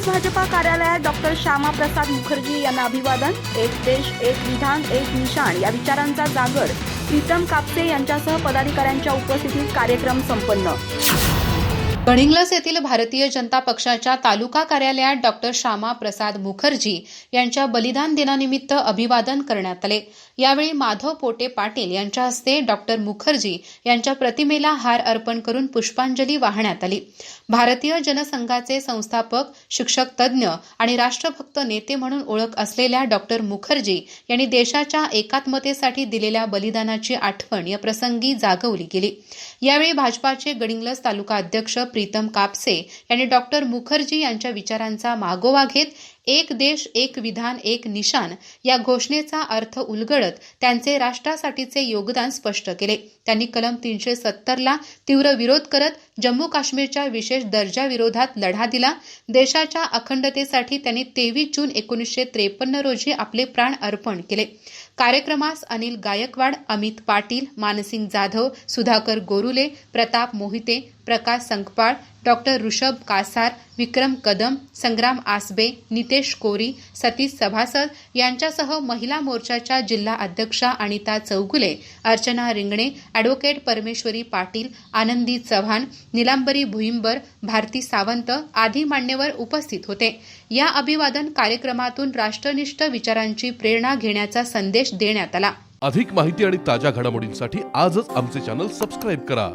आज भाजपा कार्यालयात डॉक्टर श्यामाप्रसाद मुखर्जी यांना अभिवादन एक देश एक विधान एक निशाण या विचारांचा जागर. प्रीतम कापसे यांच्यासह पदाधिकाऱ्यांच्या उपस्थितीत कार्यक्रम संपन्न. गडिंग्लस येथील भारतीय जनता पक्षाच्या तालुका कार्यालयात डॉक्टर श्यामा प्रसाद मुखर्जी यांच्या बलिदान दिनानिमित्त अभिवादन करण्यात आले. यावेळी माधव पोटे पाटील यांच्या हस्ते डॉक्टर मुखर्जी यांच्या प्रतिमेला हार अर्पण करून पुष्पांजली वाहण्यात आली. भारतीय जनसंघाचे संस्थापक शिक्षक तज्ज्ञ आणि राष्ट्रभक्त नेते म्हणून ओळख असलेल्या डॉक्टर मुखर्जी यांनी देशाच्या एकात्मतेसाठी दिलेल्या बलिदानाची आठवण या प्रसंगी जागवली गेली. यावेळी भाजपाचे गडिंग्लस तालुका अध्यक्ष प्रीतम कापसे यांनी डॉक्टर मुखर्जी यांच्या विचारांचा मागोवा घेत एक देश एक विधान एक निशान या घोषणेचा अर्थ उलगडत त्यांचे राष्ट्रासाठीचे योगदान स्पष्ट केले. त्यांनी कलम तीनशे सत्तरला तीव्र विरोध करत जम्मू काश्मीरच्या विशेष दर्जाविरोधात लढा दिला. देशाच्या अखंडतेसाठी त्यांनी तेवीस जून एकोणीसशे त्रेपन्न रोजी आपले प्राण अर्पण केले. कार्यक्रमास अनिल गायकवाड अमित पाटील मानसिंग जाधव सुधाकर गोरुले प्रताप मोहिते प्रकाश संकपाळ डॉक्टर ऋषभ कासार विक्रम कदम संग्राम आसबे नितेश कोरी सतीश सभासद यांच्यासह महिला मोर्चाच्या जिल्हा अध्यक्षा अनिता चौगुले अर्चना रिंगणे अॅडव्होकेट परमेश्वरी पाटील आनंदी चव्हाण निलांबरी भुईंबर भारती सावंत आदी मान्यवर उपस्थित होते. या अभिवादन कार्यक्रमातून राष्ट्रनिष्ठ विचारांची प्रेरणा घेण्याचा संदेश देण्यात आला. अधिक माहिती आणि ताज्या घडामोडींसाठी आजच आमचे चॅनल सबस्क्राईब करा.